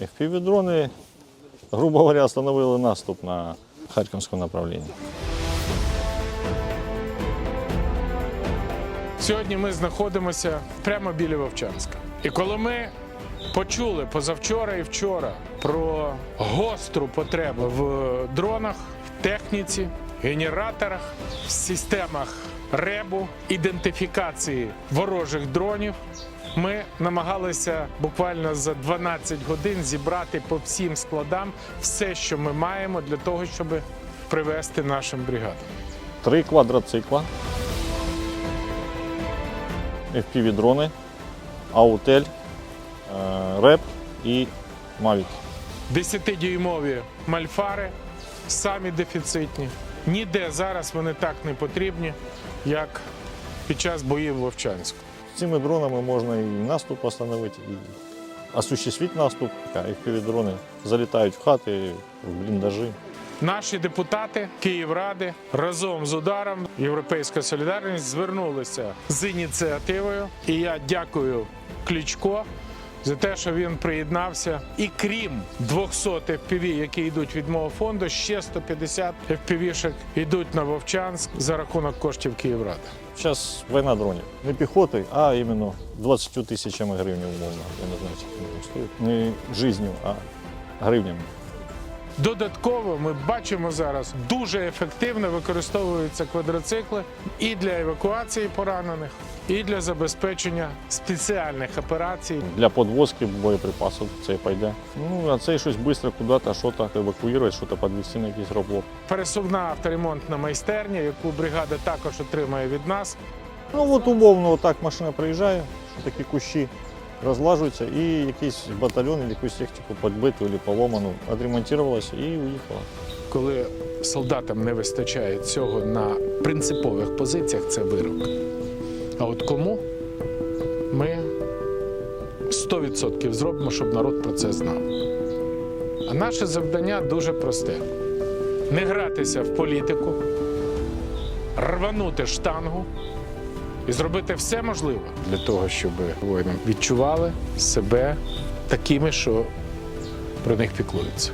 FPV-дрони, грубо говоря, остановили наступ на Харківському направлінні. Сьогодні ми знаходимося прямо біля Вовчанська. І коли ми почули позавчора і вчора про гостру потребу в дронах, в техніці, генераторах, в системах ребу, ідентифікації ворожих дронів, ми намагалися буквально за 12 годин зібрати по всім складам все, що ми маємо для того, щоб привести нашим бригадам. Три квадроцикла, FPV-дрони, Аутель, е, РЕП і Mavic. 10-дюймові мальфари самі дефіцитні. Ніде зараз вони так не потрібні, як під час боїв в Вовчанську. Цими дронами можна і наступ остановити, і осуществити наступ. FPV-дрони залітають в хати, в бліндажі. Наші депутати Київради разом з ударом Європейська солідарність звернулися з ініціативою. І я дякую Кличко за те, що він приєднався. І крім 200 FPV, які йдуть від мого фонду, ще 150 FPV-шек йдуть на Вовчанськ за рахунок коштів Київради. Зараз війна дронів. Не піхоти, а іменно 20 тисячами гривень умовно. Я не знаю, скільки вони стоїть. Не життю, а гривнями. Додатково ми бачимо зараз дуже ефективно використовуються квадроцикли і для евакуації поранених, і для забезпечення спеціальних операцій. Для подвозки боєприпасів це пойде. Ну, а це щось швидко куди-то, щось евакуювати, щось підвести на якийсь роблок. Пересувна авторемонтна майстерня, яку бригада також отримає від нас. Ну от умовно, отак машина приїжджає, що такі кущі розлажуються, і якийсь батальйон, якусь техніку підбиту або поломану відремонтувалася і уїхала. Коли солдатам не вистачає цього на принципових позиціях, це вирок. А от кому ми 100% зробимо, щоб народ про це знав. А наше завдання дуже просте: не гратися в політику, рванути штангу і зробити все можливе для того, щоб воїни відчували себе такими, що про них піклуються.